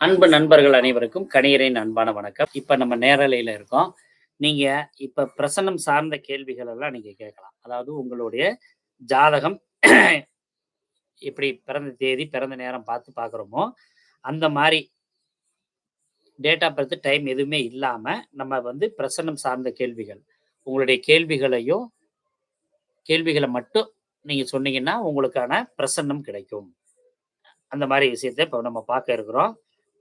அன்பு நண்பர்கள் அனைவருக்கும் கணியரின் அன்பான வணக்கம். இப்ப நம்ம நேரலையில இருக்கோம். நீங்க இப்ப பிரசன்னம் சார்ந்த கேள்விகள் எல்லாம் நீங்க கேட்கலாம். அதாவது உங்களுடைய ஜாதகம் எப்படி பிறந்த தேதி, பிறந்த நேரம் பார்த்து பார்க்குறோமோ, அந்த மாதிரி டேட் ஆஃப் பர்த், டைம் எதுவுமே இல்லாம, நம்ம வந்து பிரசன்னம் சார்ந்த கேள்விகள். உங்களுடைய கேள்விகளையும் கேள்விகளை மட்டும் நீங்க சொன்னீங்கன்னா, உங்களுக்கான பிரசன்னம் கிடைக்கும். அந்த மாதிரி விஷயத்த இப்ப நம்ம பார்க்க இருக்கிறோம்.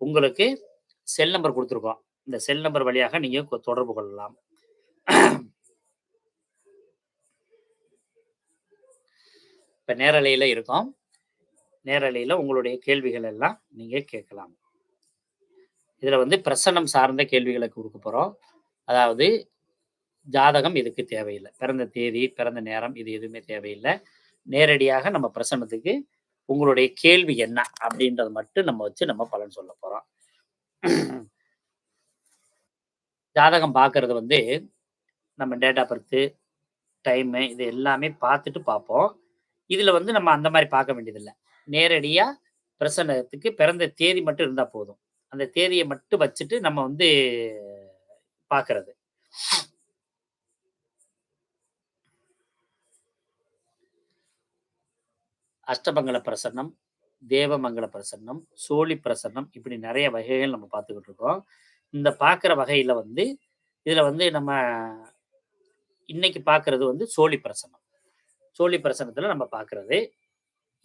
உங்களுக்கு செல் நம்பர் கொடுத்துருக்கோம் இந்த செல் நம்பர் வழியாக நீங்க கொ தொடர்பு கொள்ளலாம். இப்ப நேரலையில இருக்கோம். நேரலையில உங்களுடைய கேள்விகள் எல்லாம் நீங்க கேட்கலாம். இதுல வந்து பிரசன்னம் சார்ந்த கேள்விகளை கொடுக்க போறோம். அதாவது ஜாதகம் இதுக்கு தேவையில்லை பிறந்த தேதி, பிறந்த நேரம் இது எதுவுமே தேவையில்லை நேரடியாக நம்ம பிரசன்னத்துக்கு உங்களுடைய கேள்வி என்ன? அப்படின்றத மட்டும் நம்ம வச்சு நம்ம பலன் சொல்ல போறோம். ஜாதகம் பார்க்கறது வந்து, நம்ம டேட் ஆஃப் பர்த்து டைமு இது எல்லாமே பார்த்துட்டு பார்ப்போம். இதில் வந்து நம்ம அந்த மாதிரி பார்க்க வேண்டியதில்லை நேரடியாக பிரசன்னத்துக்கு பிறந்த தேதி மட்டும் இருந்தால் போதும். அந்த தேதியை மட்டும் வச்சுட்டு நம்ம வந்து பார்க்கறது. அஷ்டமங்கல பிரசன்னம், தேவமங்கல பிரசன்னம், சோழி பிரசன்னம் இப்படி நிறைய வகைகள் நம்ம பார்த்துக்கிட்டு இருக்கோம். இந்த பார்க்குற வகையில் வந்து, இதில் வந்து நம்ம இன்னைக்கு பார்க்கறது வந்து சோழி பிரசன்னம். சோழி பிரசனத்தில் நம்ம பார்க்கறது.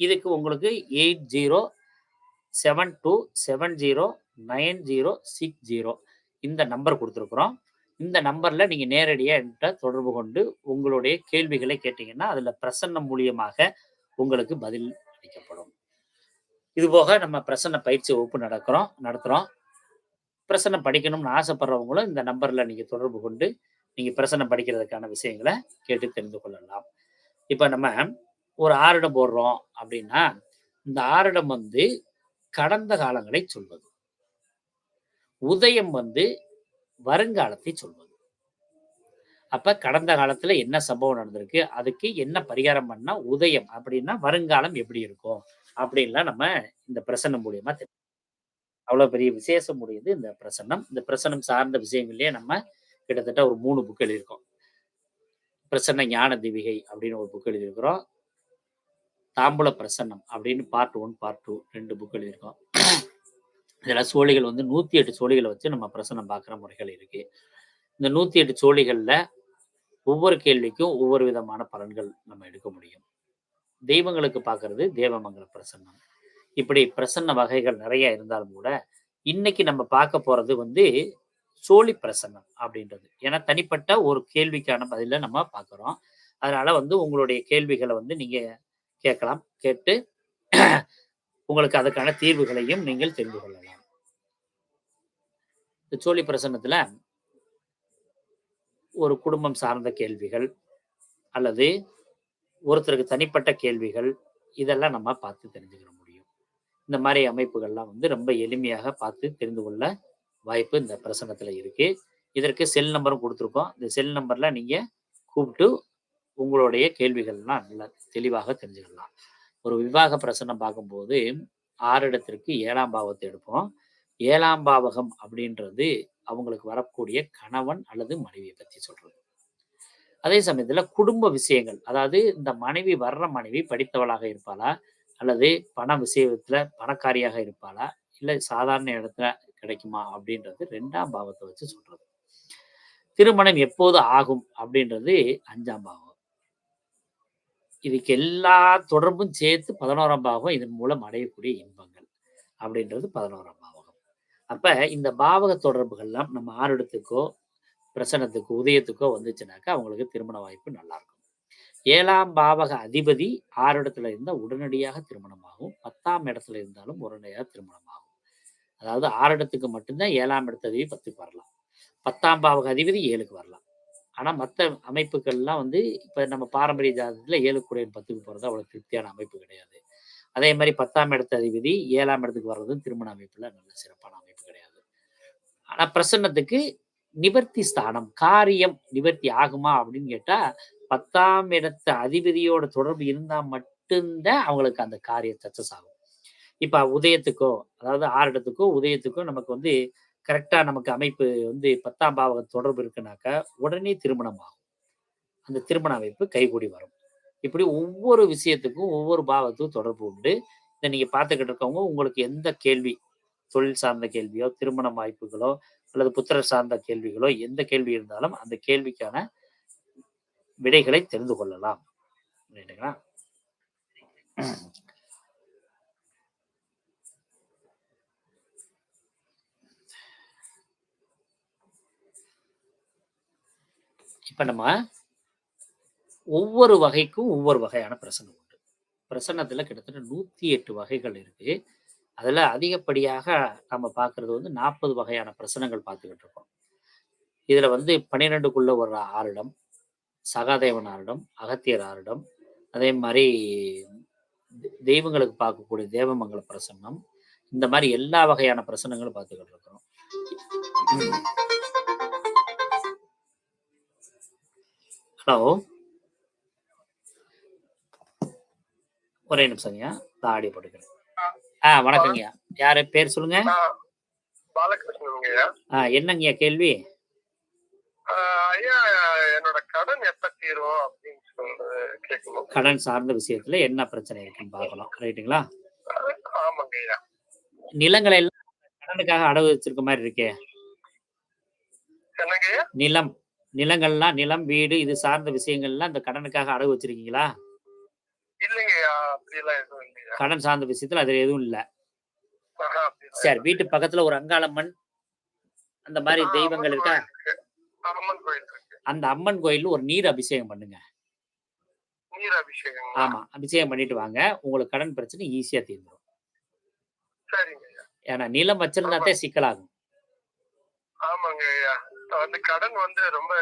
இதுக்கு உங்களுக்கு 8072709060 இந்த நம்பர் கொடுத்துருக்குறோம் இந்த நம்பரில் நீங்கள் நேரடியாக என்ட்ட தொடர்பு கொண்டு உங்களுடைய கேள்விகளை கேட்டிங்கன்னா அதில் பிரசன்னம் மூலியமாக உங்களுக்கு பதில் அளிக்கப்படும். இது போக நம்ம பிரசன்ன பயிற்சி வகுப்பு நடக்கிறோம் நடத்துறோம். பிரசன்னம் படிக்கணும்னு ஆசைப்படுறவங்களும் இந்த நம்பர்ல நீங்க தொடர்பு கொண்டு, நீங்க பிரசன்னம் படிக்கிறதுக்கான விஷயங்களை கேட்டு தெரிந்து கொள்ளலாம். இப்ப நம்ம ஒரு ஆரிடம் போடுறோம் அப்படின்னா, இந்த ஆரிடம் வந்து கடந்த காலங்களை சொல்வது. உதயம் வந்து வருங்காலத்தை சொல்வது. அப்ப கடந்த காலத்துல என்ன சம்பவம் நடந்திருக்கு? அதுக்கு என்ன பரிகாரம் பண்ணா உதயம் அப்படின்னா, வருங்காலம் எப்படி இருக்கும்? அப்படின்லாம் நம்ம இந்த பிரசன்னம் மூலியமா தெரியும் அவ்வளோ பெரிய விசேஷம் உடையது இந்த பிரசன்னம். இந்த பிரசன்னம் சார்ந்த விஷயங்கள்லயே நம்ம கிட்டத்தட்ட ஒரு மூணு புக் எழுதியிருக்கோம். பிரசன்ன ஞான திவிகை அப்படின்னு ஒரு புக் எழுதியிருக்கிறோம். தாம்பூல பிரசன்னம் அப்படின்னு பார்ட் ஒன் பார்ட் 2 2 புக் எழுதியிருக்கோம். இதில் சோழிகள் வந்து நூற்றி எட்டு சோழிகளை வச்சு நம்ம பிரசன்னம் பார்க்குற முறைகள் இருக்கு. இந்த 108 சோழிகள்ல ஒவ்வொரு கேள்விக்கும் ஒவ்வொரு விதமான பலன்கள் நம்ம எடுக்க முடியும். தெய்வங்களுக்கு பார்க்கறது தேவமங்கல பிரசன்னம். இப்படி பிரசன்ன வகைகள் நிறைய இருந்தாலும் கூட, இன்னைக்கு நம்ம பார்க்க போறது வந்து சோழி பிரசன்னம் அப்படின்றது. ஏன்னா தனிப்பட்ட ஒரு கேள்விக்கான பதில நம்ம பார்க்குறோம். அதனால வந்து உங்களுடைய கேள்விகளை வந்து நீங்க கேட்கலாம். கேட்டு உங்களுக்கு அதுக்கான தீர்வுகளையும் நீங்கள் தெரிந்து கொள்ளலாம். இந்த சோழி பிரசன்னத்துல ஒரு குடும்பம் சார்ந்த கேள்விகள், அல்லது ஒருத்தருக்கு தனிப்பட்ட கேள்விகள், இதெல்லாம் நம்ம பார்த்து தெரிஞ்சுக்கிற முடியும். இந்த மாதிரி அமைப்புகள்லாம் வந்து ரொம்ப எளிமையாக பார்த்து தெரிந்து கொள்ள வாய்ப்பு இந்த பிரசன்னத்துல இருக்கு. இதற்கு செல் நம்பரும் கொடுத்துருக்கோம் இந்த செல் நம்பர்ல நீங்க கூப்பிட்டு உங்களுடைய கேள்விகள்லாம் நல்லா தெளிவாக தெரிஞ்சுக்கலாம். ஒரு விவாக பிரசன்னம் பார்க்கும்போது, ஆறிடத்திற்கு ஏழாம் பாவத்தை எடுப்போம். ஏழாம் பாவகம் அப்படின்றது அவங்களுக்கு வரக்கூடிய கணவன் அல்லது மனைவியை பத்தி சொல்றது. அதே சமயத்துல குடும்ப விஷயங்கள், அதாவது இந்த மனைவி வர்ற மனைவி படித்தவளாக இருப்பாளா? அல்லது பண விஷயத்துல பணக்காரியாக இருப்பாளா? இல்ல சாதாரண இடத்துல கிடைக்குமா? அப்படின்றது ரெண்டாம் பாவத்தை வச்சு சொல்றது. திருமணம் எப்போது ஆகும்? அப்படின்றது அஞ்சாம் பாவம். இதுக்கு எல்லா தொடர்பும் சேர்த்து 11ஆம் பாவம் இதன் மூலம் அடையக்கூடிய இன்பங்கள். அப்படின்றது பதினோராம் பாவம் அப்ப இந்த பாவக தொடர்புகள்லாம் நம்ம ஆறிடத்துக்கோ பிரசன்னத்துக்கோ, உதயத்துக்கோ வந்துச்சுனாக்கா, அவங்களுக்கு திருமண வாய்ப்பு நல்லா இருக்கும். ஏழாம் பாவக அதிபதி ஆரிடத்துல இருந்தா உடனடியாக திருமணமாகும். 10ஆம் இடத்துல இருந்தாலும் உடனடியாக திருமணமாகும். அதாவது ஆரிடத்துக்கு மட்டும் தான் 7ஆம் இடத்து அதிபதி 10க்கு வரலாம். 10ஆம் பாவக அதிபதி ஏழுக்கு வரலாம். ஆனா மற்ற அமைப்புகள்லாம் வந்து இப்ப நம்ம பாரம்பரிய ஜாதகத்துல 7 பத்துக்கு 10க்கு போறது அவ்வளவு திருப்தியான அமைப்பு கிடையாது. அதே மாதிரி பத்தாம் இடத்து அதிபதி ஏழாம் இடத்துக்கு வர்றதும் திருமண அமைப்புல நல்ல சிறப்பான அமைப்பு கிடையாது. ஆனா பிரசன்னத்துக்கு நிவர்த்தி ஸ்தானம், காரியம் நிவர்த்தி ஆகுமா அப்படின்னு கேட்டா, 10ஆம் இடத்து அதிபதியோட தொடர்பு இருந்தா மட்டும்தான் அவங்களுக்கு அந்த காரியம் சக்சஸ் ஆகும். இப்ப உதயத்துக்கோ அதாவது ஆறிடத்துக்கோ உதயத்துக்கோ நமக்கு வந்து கரெக்டா நமக்கு அமைப்பு வந்து பத்தாம் பாவக தொடர்பு இருக்குனாக்கா உடனே திருமணம் ஆகும் அந்த திருமண அமைப்பு கைகூடி வரும் இப்படி ஒவ்வொரு விஷயத்துக்கும் ஒவ்வொரு பாவத்துக்கும் தொடர்பு உண்டு. இதை நீங்க பார்த்துக்கிட்டு இருக்கவங்க உங்களுக்கு எந்த கேள்வி? தொழில் சார்ந்த கேள்வியோ திருமண வாய்ப்புகளோ அல்லது புத்திரர் சார்ந்த கேள்விகளோ எந்த கேள்வி இருந்தாலும் அந்த கேள்விக்கான விடைகளை தெரிந்து கொள்ளலாம். ரைட்டுங்களா இப்ப நம்ம ஒவ்வொரு வகைக்கும் ஒவ்வொரு வகையான பிரசனம் உண்டு. பிரசன்னத்தில் கிட்டத்தட்ட நூற்றி எட்டு வகைகள் இருக்கு. அதில் அதிகப்படியாக நம்ம பார்க்குறது வந்து நாற்பது வகையான பிரசனங்கள் பார்த்துக்கிட்டு இருக்கோம். இதில் வந்து பன்னிரெண்டுக்குள்ள ஒரு ஆறிடம் சகாதேவன் ஆறிடம் அகத்தியர் ஆறிடம் அதே மாதிரி தெய்வங்களுக்கு பார்க்கக்கூடிய தேவமங்கல பிரசன்னம் இந்த மாதிரி எல்லா வகையான பிரசனங்களும் பார்த்துக்கிட்டு இருக்கிறோம். ஹலோ? ஒரே நிமிஷம்யா நான் ஆடியோ போட்டுக்கிறேன். ஆ. வணக்கங்கய்யா யாரு பேர் சொல்லுங்க. ஆ என்னங்கய்யா கேள்வி? கடன் சார்ந்த விஷயத்துல என்ன பிரச்சனை இருக்குன்னு பார்க்கலாம். ரைட்டுங்களா? நிலங்களை எல்லாம் கடனுக்காக அடகு வச்சிருக்க மாதிரி இருக்கே. நிலம் நிலங்கள்லாம் நிலம் வீடு இது சார்ந்த விஷயங்கள்லாம் இந்த கடனுக்காக அடகு வச்சிருக்கீங்களா இல்லைங்க ஐயா அப்படிலாம் எதுவும் இல்லையா கடன் சார்ந்த விஷயத்துல அது எதுவும் இல்ல. சரி வீட்டு பக்கத்துல ஒரு அங்காளம்மன் அந்த மாதிரி தெய்வங்கள் இருக்கா? கோயில். அம்மன் கோயில் அந்த அம்மன் கோயில்ல ஒரு நீர் அபிஷேகம் பண்ணுங்க. நீர் அபிஷேகம்? ஆமா அபிஷேகம் பண்ணிட்டு வாங்க. உங்களுக்கு கடன் பிரச்சனை ஈஸியா தீர்ந்துடும் ஏன்னா நிலம் வச்சிருந்தாத்தே சிக்கலாகும். கடன் வந்து ரொம்ப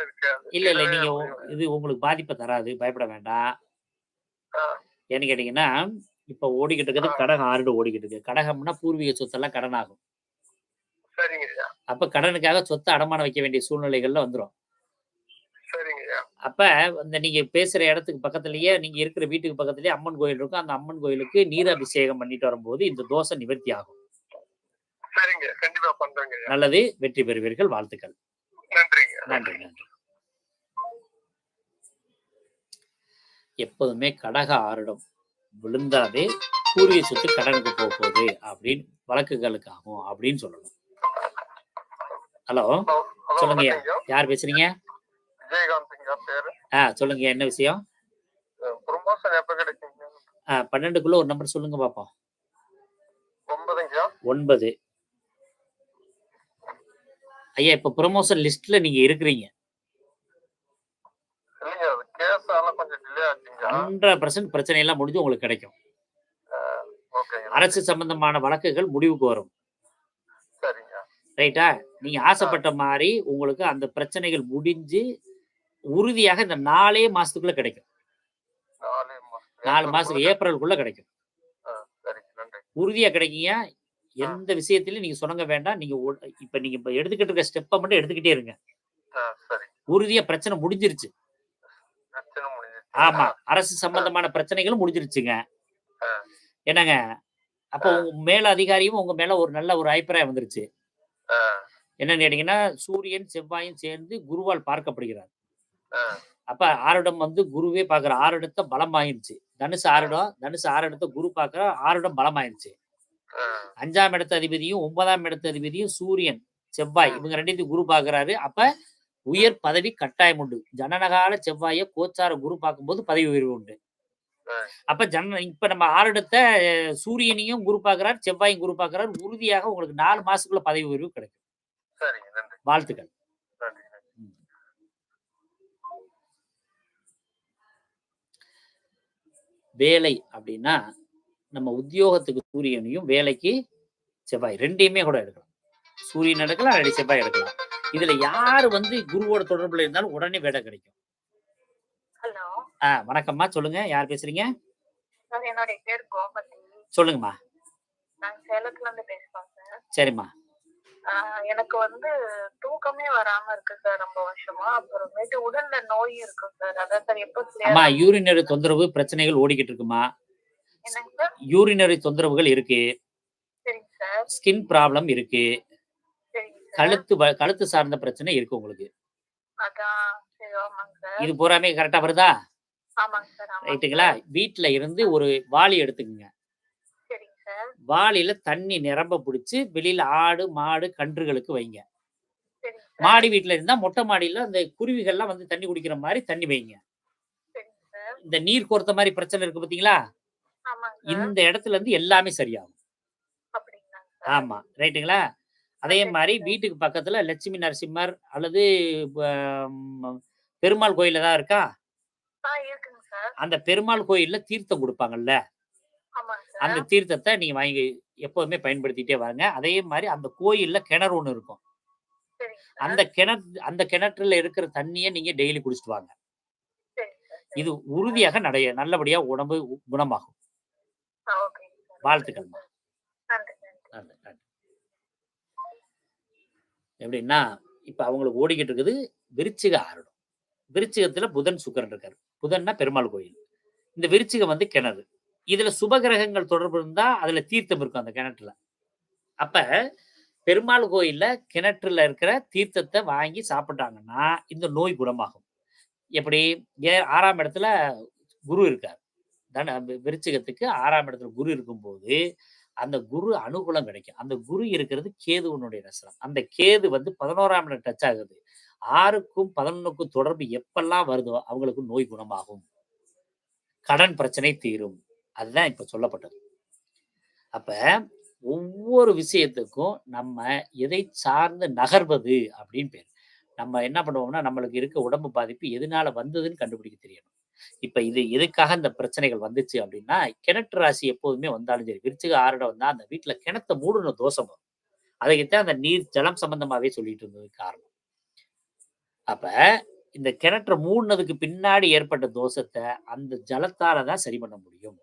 இல்ல இல்ல நீங்க இது உங்களுக்கு பாதிப்பை தராது. பயப்பட வேண்டாம். ஏன்னு கேட்டீங்கன்னா இப்ப ஓடிக்கிட்டு இருக்கிறது. கடகம் ஆறு ஓடிக்கிட்டு இருக்கு. கடகம்னா பூர்வீக சொத்தெல்லாம் கடன் ஆகும் அப்ப கடனுக்காக சொத்தை அடமானம் வைக்க வேண்டிய சூழ்நிலைகள்ல ஐயா. அப்ப இந்த நீங்க பேசுற இடத்துக்கு பக்கத்துலயே நீங்க இருக்கிற வீட்டுக்கு பக்கத்துலயே அம்மன் கோயில் இருக்கும். அந்த அம்மன் கோயிலுக்கு நீர் அபிஷேகம் பண்ணிட்டு வரும்போது இந்த தோசை நிவர்த்தி ஆகும். நல்லது. வெற்றி பெறுவீர்கள். வாழ்த்துக்கள். நன்றிங்க. நன்றி நன்றி. எப்போதுமே கடக ஆரிடம். விழுந்தாவே பூர்வீக சொத்து கடனுக்கு போக போகுது அப்படின்னு வழக்குகளுக்கு ஆகும் அப்படின்னு சொல்லணும். ஹலோ ஐயா. யார் பேசுறீங்க? ஆ சொல்லுங்க என்ன விஷயம்? ஆ பன்னெண்டுக்குள்ள ஒரு நம்பர் சொல்லுங்க பாப்போம். ஒன்பது. ஐயா இப்ப ப்ரொமோஷன் லிஸ்ட்ல நீங்க இருக்கிறீங்க இல்லைங்க அது கேஸ் ஆனா கொஞ்சம் டிலே ஆச்சுங்க ஹண்ட்ரட் பர்சன்ட் பிரச்சனை எல்லாம் முடிஞ்சு உங்களுக்கு கிடைக்கும். அரசு சம்பந்தமான வழக்குகள் முடிவுக்கு வரும். ரைட்டா? நீங்க ஆசைப்பட்ட மாதிரி உங்களுக்கு அந்த பிரச்சனைகள் முடிஞ்சு உறுதியாக இந்த நாலே மாசத்துக்குள்ள கிடைக்கும். நாலு மாசத்துக்கு ஏப்ரலுக்குள்ள கிடைக்கும். உறுதியா கிடைக்குங்க. எந்த விஷயத்திலயும் நீங்க சொன்னங்க வேண்டாம். நீங்க இப்ப நீங்க இப்ப எடுத்துக்கிட்டு இருக்க ஸ்டெப்பை மட்டும் எடுத்துக்கிட்டே இருங்க. உறுதியா பிரச்சனை முடிஞ்சிருச்சு. ஆமா. அரசு சம்பந்தமான பிரச்சனைகளும் முடிஞ்சிருச்சுங்க. என்னங்க? அப்ப உங்க மேல அதிகாரியும் உங்க மேல ஒரு நல்ல ஒரு அபிப்பிராயம் வந்துருச்சு. என்னன்னு கேட்டீங்கன்னா சூரியன் செவ்வாயும் சேர்ந்து குருவால் பார்க்கப்படுகிறார். அப்ப ஆருடம் வந்து குருவே பாக்குற ஆருடத்தை பலமாயிருச்சு தனுசு ஆருடம் தனுசு ஆருடத்தை குரு பாக்குற ஆருடம் பலமாயிருச்சு ஆ, அஞ்சாம் இடத்து அதிபதியும் ஒன்பதாம் இடத்து அதிபதியும் சூரியன் செவ்வாய் இவங்க ரெண்டையும் குரு பாக்குறாரு அப்ப உயர் பதவி கட்டாயம் உண்டு. ஜனனகால செவ்வாய கோச்சார குரு பார்க்கும்போது பதவி உயர்வு உண்டு. அப்ப ஜன இப்ப நம்ம ஆருடத்தை அஹ், சூரியனையும் குரு பாக்குறார் செவ்வாயும் குரு பாக்குறார் உறுதியாக உங்களுக்கு நாலு மாசத்துக்குள்ள பதவி உயர்வு கிடைக்கும். வாழ்த்துக்கள். வேலை அப்படின்னா நம்ம உத்தியோகத்துக்கு சூரியனையும் வேலைக்கு செவ்வாய் ரெண்டையுமே கூட எடுக்கலாம். சூரியன் எடுக்கலாம் ரெண்டு செவ்வாய் எடுக்கலாம். இதுல யாரு வந்து குருவோட தொடர்புல இருந்தாலும் உடனே வேலை கிடைக்கும். ஹலோ. ஆ வணக்கம்மா. சொல்லுங்க. யார் பேசுறீங்க? சொல்லுங்கம்மா. சரிம்மா. ஆஹ் எனக்கு வந்து தூக்கமே வராம இருக்கு சார் ரொம்ப வருஷமா. அப்புறமேட்டு உடல்ல நோய் இருக்கு சார். அதான் சார் எப்போ யூரினரி தொந்தரவு பிரச்சனைகள் ஓடிக்கிட்டு இருக்குமா? யூரினரி தொந்தரவுகள் இருக்கு. சார். ஸ்கின் ப்ராப்ளம் இருக்கு. கழுத்து கழுத்து சார்ந்த பிரச்சனை இருக்கு உங்களுக்கு. இது பூராமே கரெக்டா வருதா? ரைட்டுங்களா? வீட்ல இருந்து ஒரு வாளி எடுத்துக்கங்க. வாளியில தண்ணி நிரம்ப பிடிச்சி வெளியில ஆடு மாடு கன்றுகளுக்கு வைங்க. மாடி வீட்ல இருந்தா மொட்டை மாடியில அந்த குருவிகள்லாம் வந்து தண்ணி குடிக்கிற மாதிரி தண்ணி வைங்க. இந்த நீர் கோர்த்த மாதிரி பிரச்சனை இருக்கு பாத்தீங்களா? இந்த இடத்துல இருந்து எல்லாமே சரியாகும். ஆமா. ரைட்டுங்களா? அதே மாதிரி. வீட்டுக்கு பக்கத்துல லட்சுமி நரசிம்மர் அல்லது பெருமாள் கோயில் ஏதாவது இருக்கா? அந்த பெருமாள் கோயில்ல தீர்த்தம் கொடுப்பாங்கல்ல? அந்த தீர்த்தத்தை நீங்க வாங்கி எப்போதுமே பயன்படுத்திட்டே வாங்க அதே மாதிரி அந்த கோயில்ல கிணறு ஒண்ணு இருக்கும். அந்த கிணறு அந்த கிணற்றுல இருக்கிற தண்ணியை நீங்க டெய்லி குடிச்சிட்டு வாங்க. இது உறுதியாக நடைய நல்லபடியா உடம்பு குணமாகும். நன்றி. நன்றி, நன்றி. எப்படின்னா இப்ப அவங்களுக்கு ஓடிக்கிட்டு இருக்குது விருச்சிக ஆருடம் விருச்சிகத்துல புதன் சுக்கரன் இருக்காரு. புதன்னா பெருமாள் கோயில். இந்த விருச்சிகம் வந்து கிணறு. இதுல சுபகிரகங்கள் தொடர்பு இருந்தா அதுல தீர்த்தம் இருக்கும் அந்த கிணற்றுல. அப்ப பெருமாள் கோயில்ல கிணற்றுல இருக்கிற தீர்த்தத்தை வாங்கி சாப்பிட்டாங்கன்னா இந்த நோய் குணமாகும். எப்படி? ஏ ஆறாம் இடத்துல குரு இருக்கார். தன விருச்சிகத்துக்கு ஆறாம் இடத்துல குரு இருக்கும்போது அந்த குரு அனுகூலம் கிடைக்கும். அந்த குரு இருக்கிறது கேதுவனுடைய நசனம் அந்த கேது வந்து பதினோராம் இடம் டச் ஆகுது. ஆறுக்கும் பதினொன்னுக்கும் தொடர்பு எப்பெல்லாம் வருதோ அவங்களுக்கு நோய் குணமாகும். கடன் பிரச்சனை தீரும். அதுதான் இப்ப சொல்லப்பட்டது. அப்ப ஒவ்வொரு விஷயத்துக்கும் நம்ம எதை சார்ந்து நகர்வது அப்படின்னு பேர். நம்ம என்ன பண்ணுவோம்னா நம்மளுக்கு இருக்க உடம்பு பாதிப்பு எதனால வந்ததுன்னு கண்டுபிடிக்க தெரியணும். இப்ப இது எதுக்காக இந்த பிரச்சனைகள் வந்துச்சு அப்படின்னா கிணற்று ராசி எப்போதுமே வந்தாலும் சரி விருச்சிக ஆறுடம் வந்தா அந்த வீட்டுல கிணத்த மூடுன தோஷம் வரும். அதுக்குத்தான் அந்த நீர் ஜலம் சம்பந்தமாவே சொல்லிட்டு இருந்தது காரணம். அப்ப இந்த கிணற்ற மூடினதுக்கு பின்னாடி ஏற்பட்ட தோஷத்தை அந்த ஜலத்தால தான் சரி பண்ண முடியும்.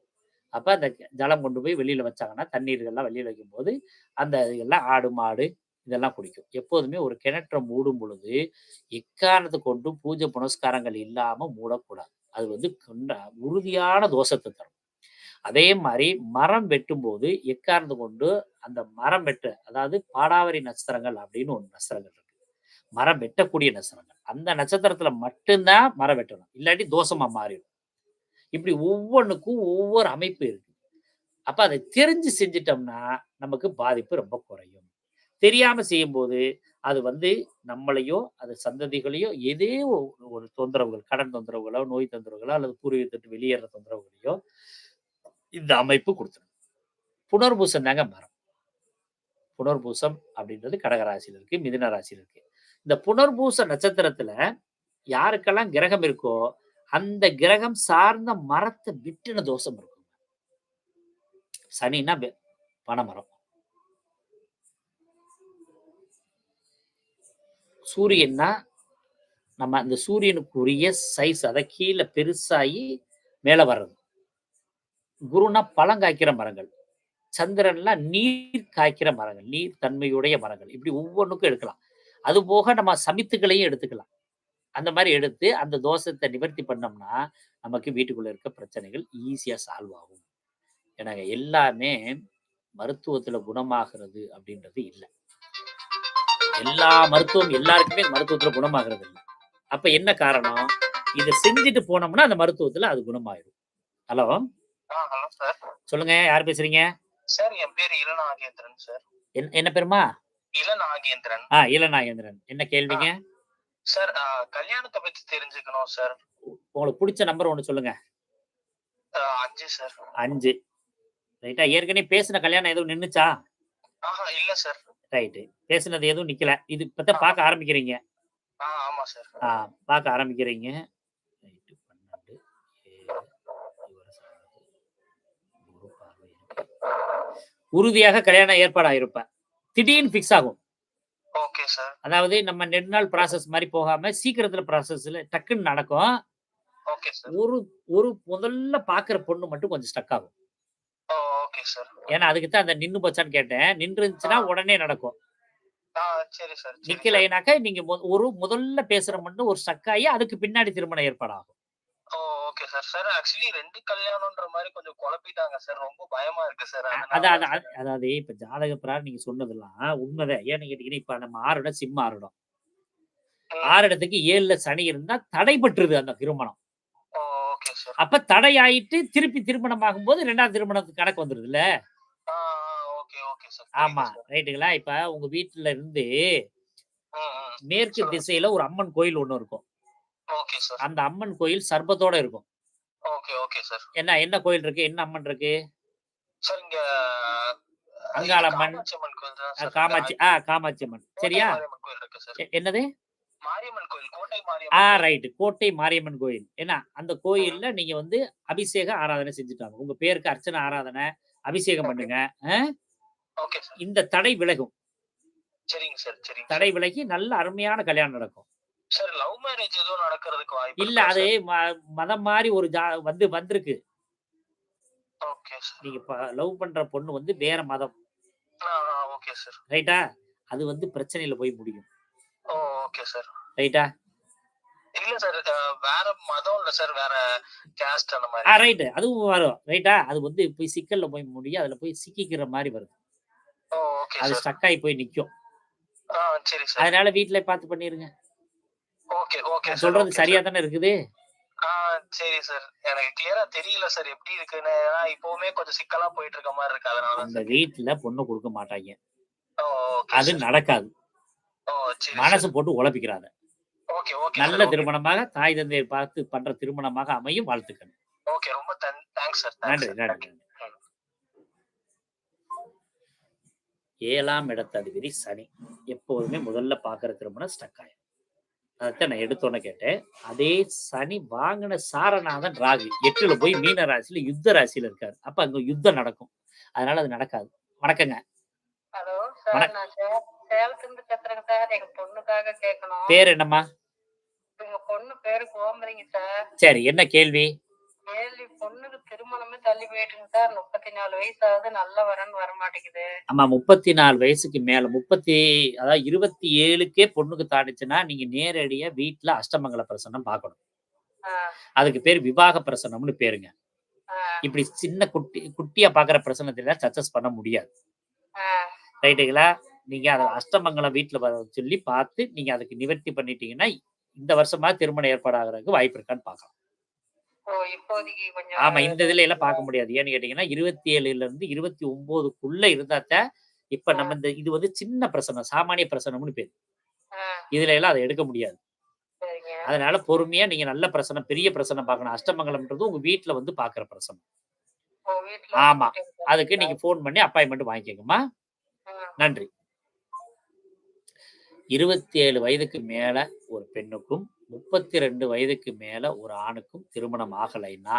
அப்ப அந்த க- ஜலம் கொண்டு போய் வெளியில வச்சாங்கன்னா தண்ணீர்கள்லாம் வெளியில வைக்கும்போது அந்த இதெல்லாம் ஆடு மாடு இதெல்லாம் குடிக்கும். எப்போதுமே ஒரு கிணற்ற மூடும் பொழுது எக்காரணத்தை கொண்டு பூஜை புனஸ்காரங்கள் இல்லாம மூடக்கூடாது. அது வந்து உறுதியான தோஷத்தை தரும். அதே மாதிரி மரம் வெட்டும்போது எக்கார்ந்து கொண்டு அந்த மரம் வெட்ட அதாவது பாடாவரி நட்சத்திரங்கள் அப்படின்னு ஒரு நட்சத்திரங்கள் இருக்கு. மரம் வெட்டக்கூடிய நட்சத்திரங்கள். அந்த நட்சத்திரத்துல மட்டும்தான் மரம் வெட்டணும். இல்லாட்டி தோஷமா மாறிடும். இப்படி ஒவ்வொன்றுக்கும் ஒவ்வொரு அமைப்பு இருக்கு. அப்ப அதை தெரிஞ்சு செஞ்சிட்டோம்னா நமக்கு பாதிப்பு ரொம்ப குறையும். தெரியாம செய்யும்போது அது வந்து நம்மளையோ அது சந்ததிகளையோ ஏதே ஒரு தொந்தரவுகள் கடன் தொந்தரவுகளோ நோய் தொந்தரவுகளோ அல்லது பூர்வீகத்திட்டு வெளியேற தொந்தரவுகளையோ இந்த அமைப்பு கொடுத்துரும். புனர்பூசம் தாங்க மரம். புனர்பூசம் அப்படின்றது கடகராசியில் இருக்கு மிதுன ராசியில் இருக்கு. இந்த புனர்பூச நட்சத்திரத்துல யாருக்கெல்லாம் கிரகம் இருக்கோ அந்த கிரகம் சார்ந்த மரத்தை விட்டுன தோஷம் இருக்கும் சனின்னா பனைமரம். சூரியன்னா நம்ம அந்த சூரியனுக்குரிய சைஸ் அதை கீழே பெருசாகி மேலே வர்றது. குருனா பழம் காய்க்கிற மரங்கள். சந்திரன்லாம் நீர் காய்க்கிற மரங்கள் நீர் தன்மையுடைய மரங்கள். இப்படி ஒவ்வொன்றுக்கும் எடுக்கலாம். அது போக நம்ம சமித்துகளையும் எடுத்துக்கலாம். அந்த மாதிரி எடுத்து அந்த தோஷத்தை நிவர்த்தி பண்ணோம்னா நமக்கு வீட்டுக்குள்ள இருக்க பிரச்சனைகள் ஈஸியாக சால்வ் ஆகும். எனக்கு எல்லாமே மருத்துவத்தில் குணமாகிறது அப்படின்றது இல்லை. எல்லா மருத்துவம் எல்லாருக்குமே மருத்துவத்துல குணமாகிறது இல்லை அப்ப என்ன காரணம்? இதை செஞ்சுட்டு போனோம்னா அந்த மருத்துவத்துல அது குணமாயிடும் ஹலோ? சொல்லுங்க யார் பேசுறீங்க? சார் என் பேர் இள நாகேந்திரன் சார். என்ன- பேருமா? இள நாகேந்திரன். ஆ இளநாகேந்திரன் என்ன கேள்விங்க? சார் கல்யாணத்தை பத்தி தெரிஞ்சுக்கணும் சார். உங்களுக்கு பிடிச்ச நம்பர் ஒன்று சொல்லுங்க. அஞ்சு சார். அஞ்சு. ரைட்டா ஏற்கனவே பேசின கல்யாணம் எதுவும் நின்னுச்சா? ஆஹா இல்ல சார். ரைட்டு. பேசுனது எதுவும் நிக்கல. இது இப்பதான் பார்க்க ஆரம்பிக்கிறீங்க. ஆ ஆமா சார். ஆ பார்க்க ஆரம்பிக்கிறீங்க. உறுதியாக கல்யாணம் ஏற்பாடாயிருப்பேன் திடீர்னு ஃபிக்ஸ் ஆகும். Okay sir. அதாவது நம்ம நெடுநாள் ப்ராசஸ் மாதிரி போகாம சீக்கிரத்துல ப்ராசஸ்ல டக்குன்னு நடக்கும். Okay sir. ஒரு ஒரு முதல்ல பாக்குற பொண்ணு மட்டும் கொஞ்சம் ஸ்டக் ஆகும். ஏன்னா அதுக்கு தான் அந்த நின்னு போச்சான்னு கேட்டேன். நின்று இருந்துச்சுன்னா உடனே நடக்கும். நிக்கலைனாக்கா நீங்க ஒரு முதல்ல பேசுற மட்டும் ஒரு ஸ்டக் ஆகி அதுக்கு பின்னாடி திருமணம் ஏற்பாடாகும் ஓகே சார் சார் ஆக்சுவலி ரெண்டு கல்யாணம்ன்ற மாதிரி கொஞ்சம் குழப்பிட்டாங்க சார் ரொம்ப பயமா இருக்கு சார் அதான், அதாவது இப்ப ஜாதக பிரகாரம் நீங்க சொன்னதெல்லாம் உண்மைதான். ஏன்னு கேட்டீங்கன்னா இப்ப நம்ம ஆறுடம் சிம்ம ஆறுடம் ஆறுடத்துக்கு ஏழுல சனி இருந்தா தடைபட்டுருது அந்த திருமணம். அப்ப தடை ஆயிட்டு திருப்பி திருமணம் ஆகும்போது ரெண்டாவது திருமணத்துக்கு கணக்கு வந்துருது இல்ல ஆமா ரைட்டுங்களா? இப்ப உங்க வீட்டுல இருந்து மேற்கு திசையில ஒரு அம்மன் கோயில் ஒண்ணு இருக்கும். அந்த அம்மன் கோயில் சர்பத்தோட இருக்கும். என்ன என்ன கோயில் இருக்கு? என்ன அம்மன் இருக்கு? அங்காளம்மன். காமாட்சி சார் காமாட்சி அம்மன். சரியா? என்னது? ஆ ரைட்டு கோட்டை மாரியம்மன் கோயில். ஏன்னா அந்த கோயில்ல நீங்க வந்து அபிஷேக ஆராதனை செஞ்சுட்டாங்க. உங்க பேருக்கு அர்ச்சனை ஆராதனை அபிஷேகம் பண்ணுங்க. இந்த தடை விலகும். தடை விலகி நல்ல அருமையான கல்யாணம் நடக்கும். இல்ல அது மதம் மாதிரி ஒரு ஜா வந்து வந்திருக்கு. நீங்க லவ் பண்ற பொண்ணு வந்து வேற மதம். ரைட்டா அது வந்து பிரச்சனையில போய் முடியும். ஓ ஓகே சார் ரைட்டா இல்ல சார் வேற மதம் இல்ல சார் வேற கேஸ்ட் அந்த ஆ மாதிரி ரைட்டு அதுவும் வரும். ரைட்டா அது வந்து போய் சிக்கல்ல போய் முடியும். அதுல போய் சிக்கிக்கிற மாதிரி வருது. ஓகே அது ஸ்டக் ஆகி போய் நிக்கும். ஆ சரி சார் அதனால வீட்டுல பார்த்து பண்ணிருங்க. ஓகே ஓகே சொல்றது சரியா தானே இருக்குது? ஆ சரி சார் எனக்கு கிளியரா தெரியல சார் எப்படி இருக்குன்னு. இப்பவுமே கொஞ்சம் சிக்கலா போயிட்டு இருக்க மாதிரி இருக்கு. அதனால அந்த வீட்டுல பொண்ணு கொடுக்க மாட்டாங்க. அது நடக்காது. மனசு போட்டு உழப்பிக்கிறாங்க. நல்ல திருமணமாக தாய் தந்தையை பார்த்து பண்ற திருமணமாக அமையும். வாழ்த்துக்கள். நன்றி நன்றி ஏழாம் இடத்து அதிபதி சனி. எப்போதுமே முதல்ல பாக்குற திருமணம் ஸ்டக் ஆயிடும் அதைத்தான் நான் எடுத்தோன்னே கேட்டேன். அதே சனி வாங்கின சாரநாதன் ராகு. எட்டுல போய் மீன ராசியில யுத்த ராசியில இருக்காரு. அப்ப அங்க யுத்தம் நடக்கும். அதனால அது நடக்காது. வணக்கங்க. ஹலோ சார் வணக்கம். நான் சே- சேலத்துல இருந்து பேசுறேங்க சார். எங்க பொண்ணுக்காக கேட்கணும் பேர் என்னம்மா? எங்க பொண்ணு பேரு கோமரிங்க சார். சரி என்ன கேள்வி? கேள்வி பொண்ணுக்கு திருமணமே தள்ளி போயிட்டுங்க சார். முப்பத்தி நாலு வயசு ஆகுது நல்ல வரன்னு வர மாட்டேங்குது ஆமா முப்பத்தி நாலு வயசுக்கு மேல முப்பத்தி அதாவது இருபத்தி ஏழுக்கே பொண்ணுக்கு தாண்டுச்சுன்னா நீங்க நேரடியா வீட்டுல அஷ்டமங்கல பிரசன்னம் பார்க்கணும். ஆ, அதுக்கு பேர் விவாக பிரசனம்னு பேருங்க. இப்படி சின்ன குட்டி குட்டியா பாக்குற பிரசனத்துல சக்சஸ் பண்ண முடியாது. ரைட்டுங்களா நீங்க அதை அஷ்டமங்கலம் வீட்டுல சொல்லி பார்த்து நீங்க அதுக்கு நிவர்த்தி பண்ணிட்டீங்கன்னா இந்த வருஷமா திருமணம் ஏற்பாடாகிறதுக்கு வாய்ப்பு இருக்கான்னு பார்க்கலாம். கொஞ்சம் ஆமா இந்த இதுல எல்லாம் பார்க்க முடியாது. ஏன்னு கேட்டீங்கன்னா இருபத்தி ஏழுல இருந்து இருபத்தி ஒன்பதுக்குள்ள இருந்தாத்தான் இப்ப நம்ம இந்த இது வந்து சின்ன பிரசனம் சாமானிய பிரசனம்னு பேர். இதுல எல்லாம் அதை எடுக்க முடியாது. அதனால பொறுமையா நீங்க நல்ல பிரசனம் பெரிய பிரசனம் பார்க்கணும். அஷ்டமங்கலம்ன்றது உங்க வீட்டுல வந்து பாக்குற பிரசனம். ஆமா. அதுக்கு நீங்க ஃபோன் பண்ணி அப்பாயின்மெண்ட் வாங்கிக்கோங்கம்மா. நன்றி. இருபத்தி ஏழு வயதுக்கு மேல ஒரு பெண்ணுக்கும் முப்பத்தி ரெண்டு வயதுக்கு மேல ஒரு ஆணுக்கும் திருமணம் ஆகலைன்னா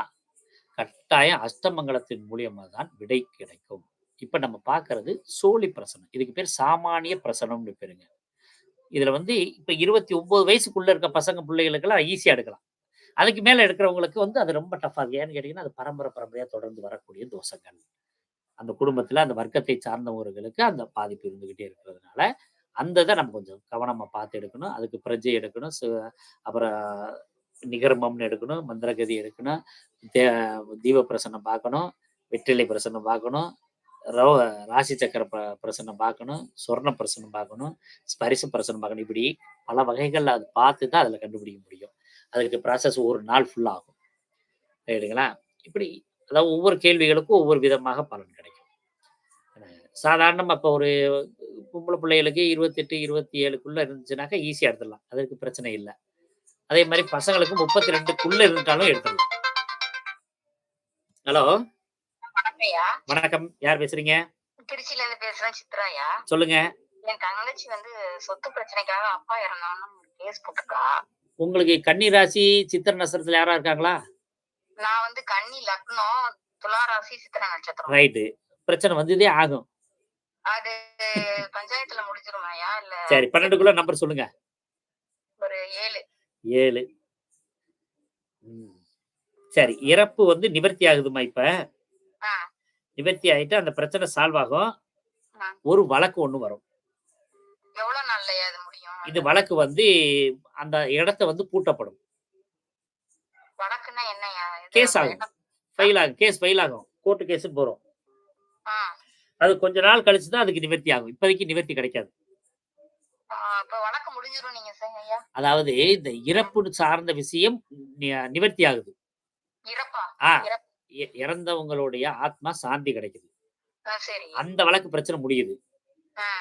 கட்டாயம் அஷ்டமங்கலத்தின் மூலியமா தான் விடை கிடைக்கும். இப்ப நம்ம பார்க்கறது சோழி பிரசனம். இதுக்கு பேர் சாமானிய பிரசனம்னு பேருங்க. இதுல வந்து இப்ப இருபத்தி ஒன்பது வயசுக்குள்ள இருக்க பசங்க பிள்ளைகளுக்கெல்லாம் ஈஸியா எடுக்கலாம். அதுக்கு மேல எடுக்கிறவங்களுக்கு வந்து அது ரொம்ப டஃப் ஏன்னு கேட்டீங்கன்னா அது பரம்பரை பரம்பரையா தொடர்ந்து வரக்கூடிய தோஷங்கள். அந்த குடும்பத்துல அந்த வர்க்கத்தை சார்ந்தவர்களுக்கு அந்த பாதிப்பு இருந்துகிட்டே இருக்கிறதுனால அந்த இதை நம்ம கொஞ்சம் கவனமாக பார்த்து எடுக்கணும். அதுக்கு பிரஜை எடுக்கணும். சு- அப்புறம் நிகர்மம்னு எடுக்கணும். மந்திரகதி எடுக்கணும். தே- தீப பிரசன்னம் பார்க்கணும். வெற்றிலை பிரசன்னம் பார்க்கணும். ரவ ராசி சக்கர ப பிரசன்னம் பார்க்கணும். சொர்ண பிரசன்னம் பார்க்கணும். ஸ்பரிச பிரசன்னம் பார்க்கணும். இப்படி பல வகைகளில் அது பார்த்து தான் அதில் கண்டுபிடிக்க முடியும். அதுக்கு ப்ராசஸ் ஒரு நாள் ஃபுல்லாகும் ரைட்டுங்களா இப்படி அதாவது ஒவ்வொரு கேள்விகளுக்கும் ஒவ்வொரு விதமாக பலன் கிடைக்கும். சாதாரணமாக இப்போ ஒரு பொம்பளை பிள்ளைகளுக்கு இருபத்தெட்டு இருபத்தி ஏழுக்குள்ள இருந்துச்சுனாக்கா ஈஸியாக எடுத்துடலாம். அதற்கு பிரச்சனை இல்லை. அதே மாதிரி பசங்களுக்கு முப்பத்தி ரெண்டுக்குள்ள இருந்துட்டாலும் எடுத்துடலாம். ஹலோ? வணக்கம். யார் பேசுறீங்க? திருச்சியில இருந்து பேசுறேன் சித்ராயா. சொல்லுங்க. என் தங்கச்சி வந்து சொத்து பிரச்சனைக்காக அப்பா இறந்தான்னு கேஸ் போட்டிருக்கா. உங்களுக்கு கன்னி ராசி சித்திர நட்சத்திரத்துல யாரா இருக்காங்களா? நான் வந்து கன்னி லக்னம் துலா ராசி சித்திரை நட்சத்திரம். ரைட்டு. பிரச்சனை வந்ததே ஆகும். அது பஞ்சாயத்துல முடிஞ்சிருமாயா இல்ல சரி பன்னெண்டுக்குள்ள நம்பர் சொல்லுங்க. ஒரு ஏழு. ஏழு. சரி இறப்பு வந்து நிவர்த்தி ஆகுதுமா இப்ப. நிவர்த்தி ஆயிட்டு அந்த பிரச்சனை சால்வ் ஆகும். ஒரு வழக்கு ஒண்ணு வரும். எவ்வளவு நாள்லயா அது முடியும்? இந்த வழக்கு வந்து அந்த இடத்த வந்து பூட்டப்படும். கேஸ் ஆகும். ஃபைல் ஆகும். கேஸ் ஃபைல் ஆகும். கோர்ட்டு கேஸ் போறோம். அது கொஞ்ச நாள் கழிச்சு தான் அதுக்கு நிவர்த்தி ஆகும். இப்போதைக்கு நிவர்த்தி கிடைக்காது. அதாவது இந்த இறப்பு சார்ந்த விஷயம் நி- நிவர்த்தி ஆகுது. இறந்தவங்களுடைய ஆத்மா சாந்தி கிடைக்குது. அந்த வழக்கு பிரச்சனை முடியுது.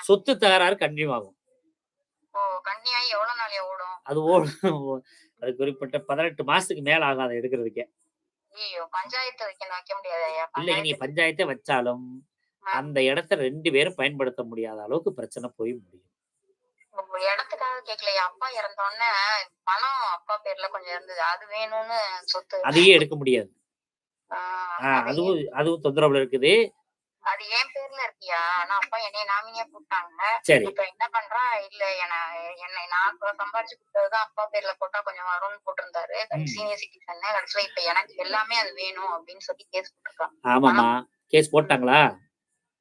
சொத்து தகராறு கண்டினியூ ஆகும் நாளையா ஓடும்? அது அது குறிப்பிட்ட பதினெட்டு மாசத்துக்கு மேல ஆகும் அதை எடுக்கிறதுக்கே இல்லைங்க நீங்க பஞ்சாயத்தை வச்சாலும் அந்த இடத்த ரெண்டு பேரும் பயன்படுத்த முடியாத அளவுக்கு பிரச்சனை போய் முடியும். இடத்துக்காக கேட்கலையா அப்பா இறந்தோடனே பணம் அப்பா பேர்ல கொஞ்சம் இருந்தது. அது வேணும்னு சொத்து. அதையே எடுக்க முடியாது. அதுவும் அதுவும் தொந்தரவுல இருக்குது. அது என் பேர்ல இருக்கியா? ஆனா அப்பா என்னைய நாமினியா போட்டாங்க சரி. இப்ப என்ன பண்றா? இல்ல என்ன என்னை நான் சம்பாரிச்சு கொடுத்ததுதான் அப்பா பேர்ல போட்டா கொஞ்சம் வரும்னு போட்டிருந்தாரு. சீனியர் சிட்டிசன் கடைசியில இப்ப எனக்கு எல்லாமே அது வேணும் அப்படின்னு சொல்லி கேஸ் போட்டிருக்கான். ஆமாமா கேஸ் போட்டாங்களா?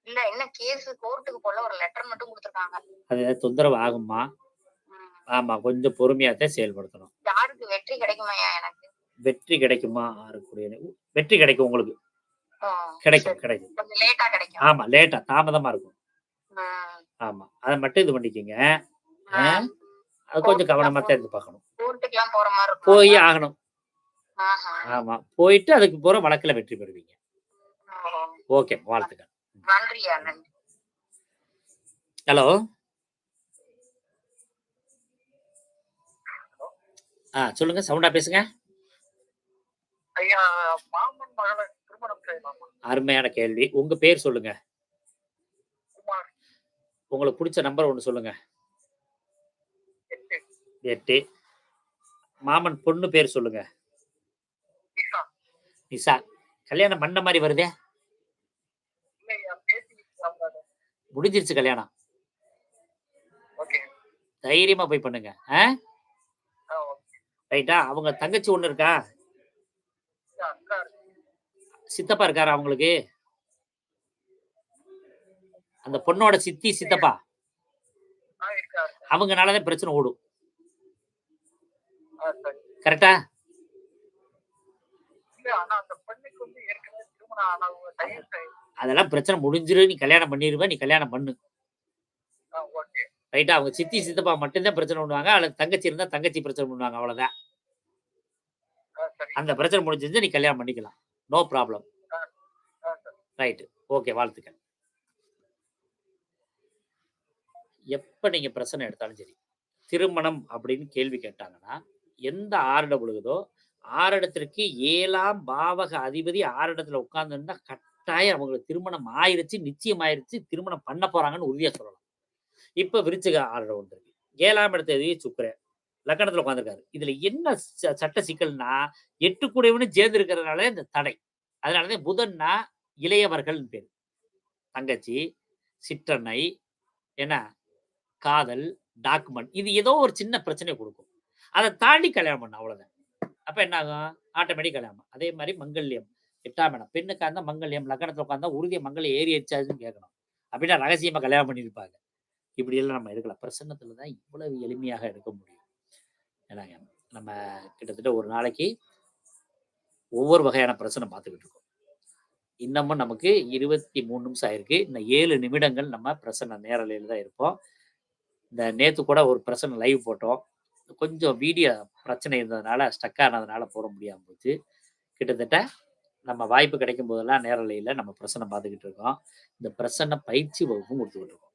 இல்ல என்ன கேஸ் கோர்ட்டுக்கு போல ஒரு லெட்டர் மட்டும் கொடுத்திருக்காங்க. அது தொந்தரவு ஆகுமா. ஆமா கொஞ்சம் பொறுமையாத்தான் செயல்படுத்தணும். யாருக்கு வெற்றி கிடைக்குமாயா எனக்கு? வெற்றி கிடைக்குமா? ஆறக்கூடிய வெற்றி கிடைக்கும் உங்களுக்கு. கிடைக்கும். கிடைக்கும். கொஞ்சம் லேட்டா கிடைக்கும். ஆமா லேட்டா தாமதமா இருக்கும். ஆமா அதை மட்டும் இது பண்ணிக்கோங்க. அது கொஞ்சம் கவனமா பார்க்கணும் போற மாதிரி இருக்கும்? போய் ஆகணும். ஆமா போயிட்டு அதுக்கு போற வழக்குல வெற்றி பெறுவீங்க. ஓகே வாழ்த்துக்கள். நன்றியா நன்றி. ஹலோ ஆ சொல்லுங்க சவுண்டா பேசுங்க. ஐயா மாமன் மகளை திருமணம் செய்யலாமா? அருமையான கேள்வி. உங்க பேர் சொல்லுங்க. உங்களுக்கு பிடிச்ச நம்பர் ஒன்று சொல்லுங்க. எட்டு. மாமன் பொண்ணு பேர் சொல்லுங்க. நிசா கல்யாணம் பண்ண மாதிரி வருதே? முடிஞ்சிருச்சு கல்யாணம். தைரியமா போய் பண்ணுங்க. ரைட்டா அவங்க தங்கச்சி ஒண்ணு இருக்கா? சித்தப்பா இருக்காரா அவங்களுக்கு? அந்த பொண்ணோட சித்தி சித்தப்பா? அவங்கனாலதான் பிரச்சனை ஓடும். கரெக்டா? அந்த பெண்ணுக்கு வந்து ஏற்கனவே திருமணம் ஆனவங்க அதெல்லாம் பிரச்சனை முடிஞ்சிரு நீ கல்யாணம் பண்ணிருவ நீ கல்யாணம் பண்ணு. ரைட்டா அவங்க சித்தி சித்தப்பா மட்டும்தான் பிரச்சனை பண்ணுவாங்க அல்லது தங்கச்சி இருந்தா தங்கச்சி பிரச்சனை பண்ணுவாங்க அவ்வளவுதான். அந்த பிரச்சனை முடிஞ்சிருந்து நீ கல்யாணம் பண்ணிக்கலாம். நோ ப்ராப்ளம் ரைட்டு ஓகே வாழ்த்துக்கள். எப்ப நீங்க பிரச்சனை எடுத்தாலும் சரி திருமணம் அப்படின்னு கேள்வி கேட்டாங்கன்னா எந்த ஆறிடம் விழுகுதோ ஆறிடத்திற்கு ஏழாம் பாவக அதிபதி ஆறிடத்துல உட்கார்ந்துருந்தா கட்டாயம் அவங்களுக்கு திருமணம் ஆயிருச்சு நிச்சயம் ஆயிருச்சு திருமணம் பண்ண போறாங்கன்னு உறுதியா சொல்லலாம். இப்ப விருச்சிக ஆறிடம் வந்திருக்கு ஏழாம் இடத்த எதிரி சுக்கிரன் லக்கணத்துல உட்காந்துருக்காரு இதுல என்ன ச- சட்ட சிக்கல்னா எட்டு கூடையவனு சேர்ந்து இருக்கிறதுனால இந்த தடை. அதனாலதான் புதன்னா இளையவர்கள் பேர். தங்கச்சி சிற்றன்னை என்ன? காதல் டாக்குமெண்ட். இது ஏதோ ஒரு சின்ன பிரச்சனையை கொடுக்கும். அதை தாண்டி கல்யாணம் பண்ண அவ்வளவுதான். அப்ப என்ன ஆகும் ஆட்டோமேட்டிக் கல்யாணம். அதே மாதிரி மங்கல்யம் எட்டாம் இடம் பெண்ணுக்கா இருந்தா மங்கல்யம் லக்கணத்துல உட்காந்தா உறுதிய மங்களை ஏறி அடிச்சாதுன்னு கேட்கணும் அப்படின்னா ரகசியமாக கல்யாணம் பண்ணியிருப்பாங்க. இப்படியெல்லாம் நம்ம எடுக்கலாம் பிரசன்னத்தில் தான் இவ்வளவு எளிமையாக எடுக்க முடியும். ஏன்னாங்க நம்ம கிட்டத்தட்ட ஒரு நாளைக்கு ஒவ்வொரு வகையான பிரச்சனை பார்த்துக்கிட்டு இருக்கோம். இன்னமும் நமக்கு இருபத்தி மூணு நிமிஷம் ஆயிருக்கு. இந்த ஏழு நிமிடங்கள் நம்ம பிரசன்ன நேரலையில் தான் இருப்போம். இந்த நேற்று கூட ஒரு பிரசன்ன லைவ் போட்டோம். கொஞ்சம் வீடியோ பிரச்சனை இருந்ததுனால ஸ்டக் ஆனதுனால போட முடியாமல் போச்சு. கிட்டத்தட்ட நம்ம வாய்ப்பு கிடைக்கும் போதெல்லாம் நேரலையில் நம்ம பிரசனை பார்த்துக்கிட்டு இருக்கோம். இந்த பிரசன்ன பயிற்சி வகுப்பும் கொடுத்துக்கிட்டு இருக்கோம்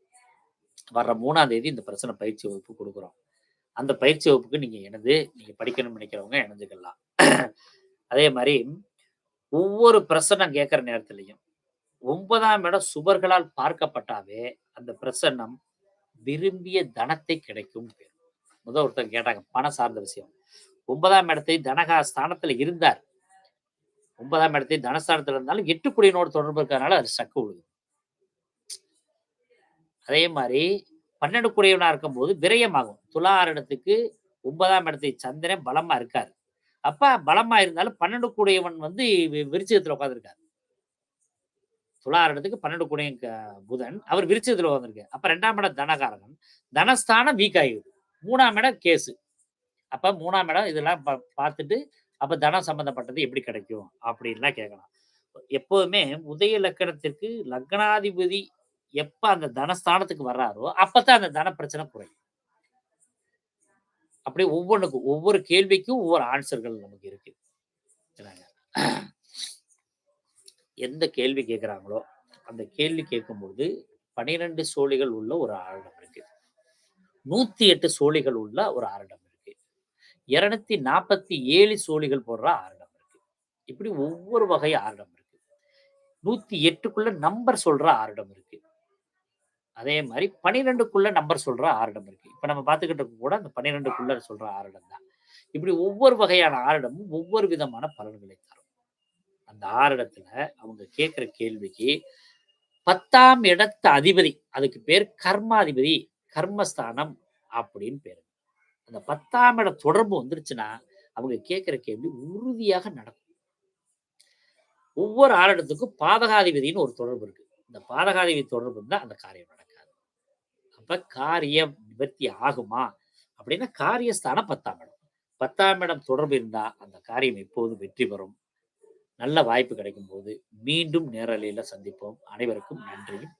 வர்ற மூணாம் தேதி இந்த பிரசன்ன பயிற்சி வகுப்பு கொடுக்குறோம். அந்த பயிற்சி வகுப்புக்கு நீங்கள் இணைந்து நீங்கள் படிக்கணும்னு நினைக்கிறவங்க இணைஞ்சுக்கலாம். அதே மாதிரி ஒவ்வொரு பிரசன்னம் கேட்குற நேரத்திலையும் ஒன்பதாம் இடம் சுவர்களால் பார்க்கப்பட்டாவே அந்த பிரசன்னம் விரும்பிய தனத்தை கிடைக்கும் பேர். முதல் ஒருத்தர் கேட்டாங்க பணம் சார்ந்த விஷயம். ஒன்பதாம் இடத்தை தனகா ஸ்தானத்துல இருந்தார். ஒன்பதாம் இடத்தையும் தனஸ்தானத்துல இருந்தாலும் எட்டு குடியினோடு தொடர்பு இருக்கிறதுனால அது சக்கு விழுது அதே மாதிரி பன்னெண்டு குடியவனா இருக்கும்போது விரயமாகும். துலாறு இடத்துக்கு ஒன்பதாம் இடத்தை சந்திரன் பலமா இருக்காரு. அப்ப பலமா இருந்தாலும் பன்னெண்டு கூடையவன் வந்து விருச்சகத்துல உட்காந்துருக்காரு துலாறு இடத்துக்கு பன்னெண்டு குடையன் புதன் அவர் விருச்சகத்துல உட்காந்துருக்காரு அப்ப ரெண்டாம் இடம் தனகாரகன். தனஸ்தானம் வீக் ஆகிடுது மூணாம் இடம் கேசு. அப்ப மூணாம் இடம் இதெல்லாம் பார்த்துட்டு அப்ப தனம் சம்பந்தப்பட்டது எப்படி கிடைக்கும்? அப்படின்லாம் கேட்கலாம். எப்போதுமே உதய லக்கணத்திற்கு லக்னாதிபதி எப்ப அந்த தனஸ்தானத்துக்கு வர்றாரோ அப்பதான் அந்த தன பிரச்சனை குறையும். அப்படியே ஒவ்வொன்றுக்கும் ஒவ்வொரு கேள்விக்கும் ஒவ்வொரு ஆன்சர்கள் நமக்கு இருக்கு. எந்த கேள்வி கேட்குறாங்களோ அந்த கேள்வி கேட்கும்போது பனிரெண்டு சோழிகள் உள்ள ஒரு ஆரடம் இருக்கு நூத்தி எட்டு சோழிகள் உள்ள ஒரு ஆரடம் இருநூத்தி நாற்பத்தி ஏழு சோழிகள் போடுற ஆரிடம் இருக்கு. இப்படி ஒவ்வொரு வகை ஆரிடம் இருக்கு. நூத்தி எட்டுக்குள்ள நம்பர் சொல்ற ஆரிடம் இருக்கு. அதே மாதிரி பனிரெண்டுக்குள்ள நம்பர் சொல்ற ஆரிடம் இருக்கு. இப்ப நம்ம பார்த்துக்கிட்டு கூட அந்த பன்னிரெண்டுக்குள்ள சொல்ற ஆரிடம் தான். இப்படி ஒவ்வொரு வகையான ஆரிடமும் ஒவ்வொரு விதமான பலன்களை தரும். அந்த ஆரிடத்துல அவங்க கேட்கிற கேள்விக்கு பத்தாம் இடத்து அதிபதி அதுக்கு பேர் கர்மாதிபதி கர்மஸ்தானம் அப்படின்னு பேரு. அந்த பத்தாம் இட தொடர்பு வந்துருச்சுன்னா அவங்க கேட்கிற கேள்வி உறுதியாக நடக்கும். ஒவ்வொரு ஆளிடத்துக்கும் பாதகாதிபதினு ஒரு தொடர்பு இருக்கு. இந்த பாதகாதிபதி தொடர்பு இருந்தால் அந்த காரியம் நடக்காது. அப்ப காரியம் நிவர்த்தி ஆகுமா? அப்படின்னா காரியஸ்தானம் பத்தாம் இடம். பத்தாம் இடம் தொடர்பு இருந்தா அந்த காரியம் எப்போதும் வெற்றி பெறும். நல்ல வாய்ப்பு கிடைக்கும் போது மீண்டும் நேரலையில் சந்திப்போம். அனைவருக்கும் நன்றியும்